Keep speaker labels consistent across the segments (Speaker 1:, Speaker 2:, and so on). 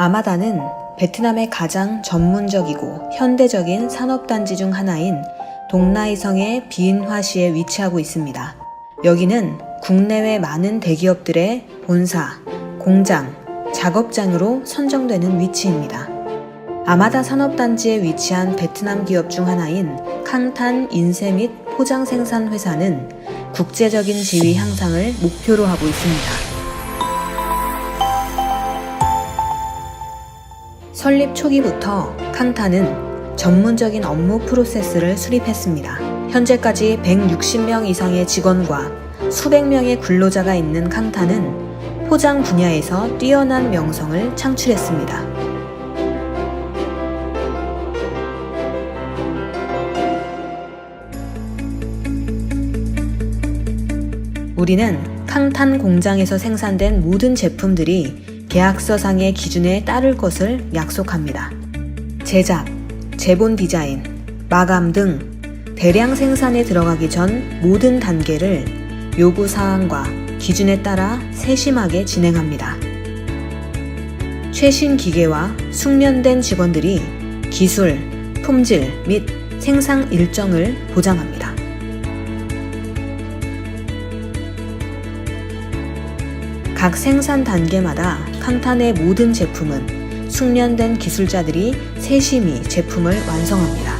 Speaker 1: 아마다는 베트남의 가장 전문적이고 현대적인 산업단지 중 하나인 동나이성의 비인화시에 위치하고 있습니다. 여기는 국내외 많은 대기업들의 본사, 공장, 작업장으로 선정되는 위치입니다. 아마다 산업단지에 위치한 베트남 기업 중 하나인 캉탄 인쇄 및 포장 생산 회사는 국제적인 지위 향상을 목표로 하고 있습니다. 설립 초기부터 캉탄은 전문적인 업무 프로세스를 수립했습니다. 현재까지 160명 이상의 직원과 수백 명의 근로자가 있는 캉탄은 포장 분야에서 뛰어난 명성을 창출했습니다. 우리는 캉탄 공장에서 생산된 모든 제품들이 계약서상의 기준에 따를 것을 약속합니다. 제작, 제본 디자인, 마감 등 대량 생산에 들어가기 전 모든 단계를 요구 사항과 기준에 따라 세심하게 진행합니다. 최신 기계와 숙련된 직원들이 기술, 품질 및 생산 일정을 보장합니다. 각 생산 단계마다 캉탄의 모든 제품은 숙련된 기술자들이 세심히 제품을 완성합니다.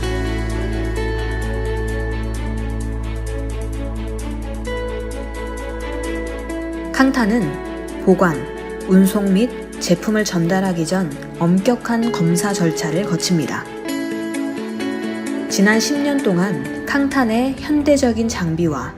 Speaker 1: 캉탄은 보관, 운송 및 제품을 전달하기 전 엄격한 검사 절차를 거칩니다. 지난 10년 동안 캉탄의 현대적인 장비와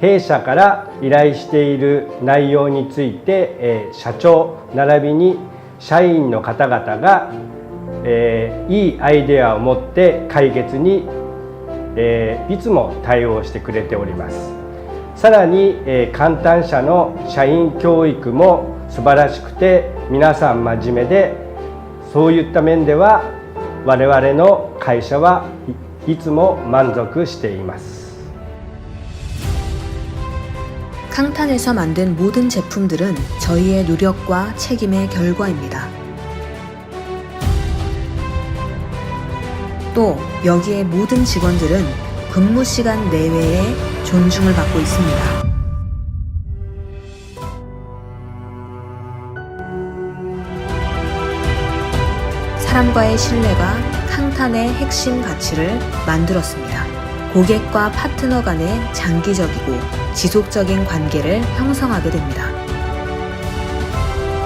Speaker 2: 弊社から依頼している内容について、え社長並びに社員の方々が、えいいアイデアを持って解決にえいつも対応してくれております。さらに、え簡単社の社員教育も素晴らしくて皆さん真面目でそういった面では我々の会社はいつも満足しています。
Speaker 1: 캉탄에서 만든 모든 제품들은 저희의 노력과 책임의 결과입니다. 또 여기에 모든 직원들은 근무 시간 내외에 존중을 받고 있습니다. 사람과의 신뢰가 캉탄의 핵심 가치를 만들었습니다. 고객과 파트너 간의 장기적이고 지속적인 관계를 형성하게 됩니다.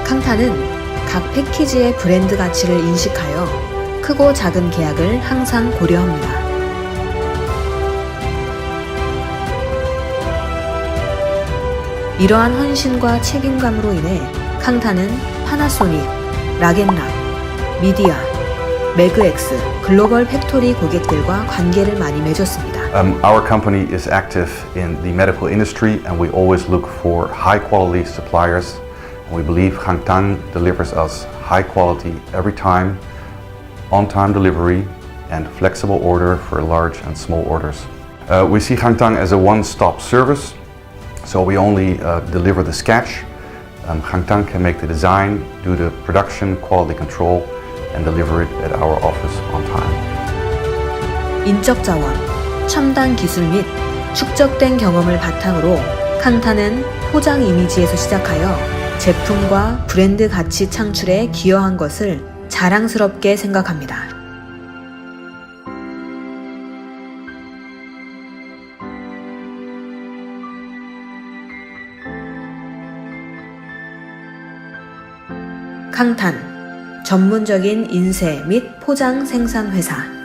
Speaker 1: 캉탄은 각 패키지의 브랜드 가치를 인식하여 크고 작은 계약을 항상 고려합니다. 이러한 헌신과 책임감으로 인해 캉탄은 파나소닉, 락앤락, 미디아, 매그엑스, 글로벌 팩토리 고객들과 관계를 많이 맺었습니다.
Speaker 3: Um, our company is active in the medical industry and we always look for high quality suppliers. We believe Hangtang delivers us high quality every time, on time delivery, and flexible order for large and small orders. Uh, we see Hangtang as a one stop service, so we only uh, deliver the sketch. Um, Hangtang can make the design, do the production, quality control, and deliver it at our office on time.
Speaker 1: 인적 자원, 첨단 기술 및 축적된 경험을 바탕으로 칸타는 포장 이미지에서 시작하여 제품과 브랜드 가치 창출에 기여한 것을 자랑스럽게 생각합니다. 캉탄 전문적인 인쇄 및 포장 생산 회사